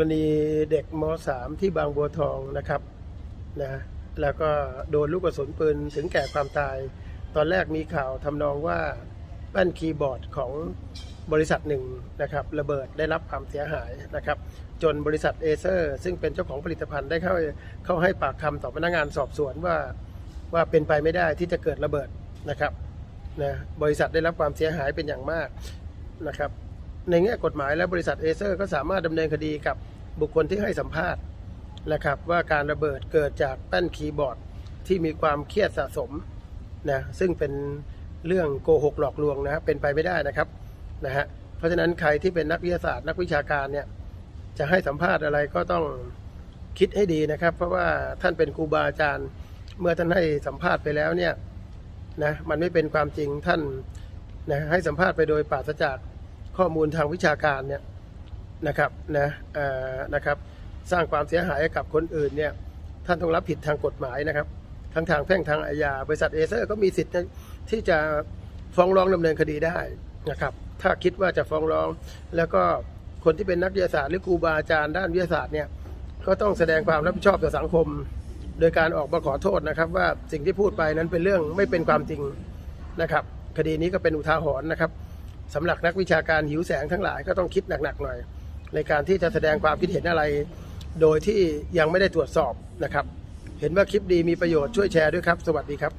รณีเด็กม .3 ที่บางบัวทองนะครับนะแล้วก็โดนลูกกระสุนปืนถึงแก่ความตาย ตอนแรกมีข่าวทำนองว่าแป้นคีย์บอร์ดของบริษัทหนึ่งนะครับระเบิดได้รับความเสียหายนะครับ จนบริษัทเอเซอร์ซึ่งเป็นเจ้าของผลิตภัณฑ์ได้เข้าเข้าให้ปากคำต่อพนักงานสอบสวนว่าว่าเป็นไปไม่ได้ที่จะเกิดระเบิดนะครับนะบริษัทได้รับความเสียหายเป็นอย่างมากนะครับ ในแง่กฎหมายแล้วบริษัทเอเซอร์ก็สามารถดำเนินคดีกับบุคคลที่ให้สัมภาษณ์นะครับว่าการระเบิดเกิดจากแป้นคีย์บอร์ดที่มีความเครียดสะสมนะซึ่งเป็นเรื่องโกหกหลอกลวงนะฮะเป็นไปไม่ได้นะครับนะฮะเพราะฉะนั้นใครที่เป็นนักวิทยาศาสตร์นักวิชาการเนี่ยจะให้สัมภาษณ์อะไรก็ต้องคิดให้ดีนะครับ เพราะว่าท่านเป็นครูบาอาจารย์ เมื่อท่านให้สัมภาษณ์ไปแล้วเนี่ยนะมันไม่เป็นความจริงท่านนะให้สัมภาษณ์ไปโดยปราศจาก ข้อมูลทางวิชาการเนี่ยนะครับนะเอ่อนะครับสร้างความเสียหายกับคนอื่นเนี่ยท่านต้องรับผิดทางกฎหมายนะครับ ทั้งทางแพ่งทางอาญาบริษัทเอเซอร์ก็มีสิทธิ์ที่จะฟ้องร้องดำเนินคดีได้นะครับถ้าคิดว่าจะฟ้องร้อง แล้วก็คนที่เป็นนักวิทยาศาสตร์หรือครูบาอาจารย์ด้านวิทยาศาสตร์เนี่ยก็ต้องแสดงความรับผิดชอบต่อสังคม โดยการออกมาขอโทษนะครับ ว่าสิ่งที่พูดไปนั้นเป็นเรื่องไม่เป็นความจริงนะครับ คดีนี้ก็เป็นอุทาหรณ์นะครับ สำหรับนักวิชาการหิวแสงทั้งหลายก็ต้องคิดหนักๆหน่อย ในการที่จะแสดงความคิดเห็นอะไร โดยที่ยังไม่ได้ตรวจสอบนะครับ เห็นว่าคลิปดีมีประโยชน์ช่วยแชร์ด้วยครับ สวัสดีครับ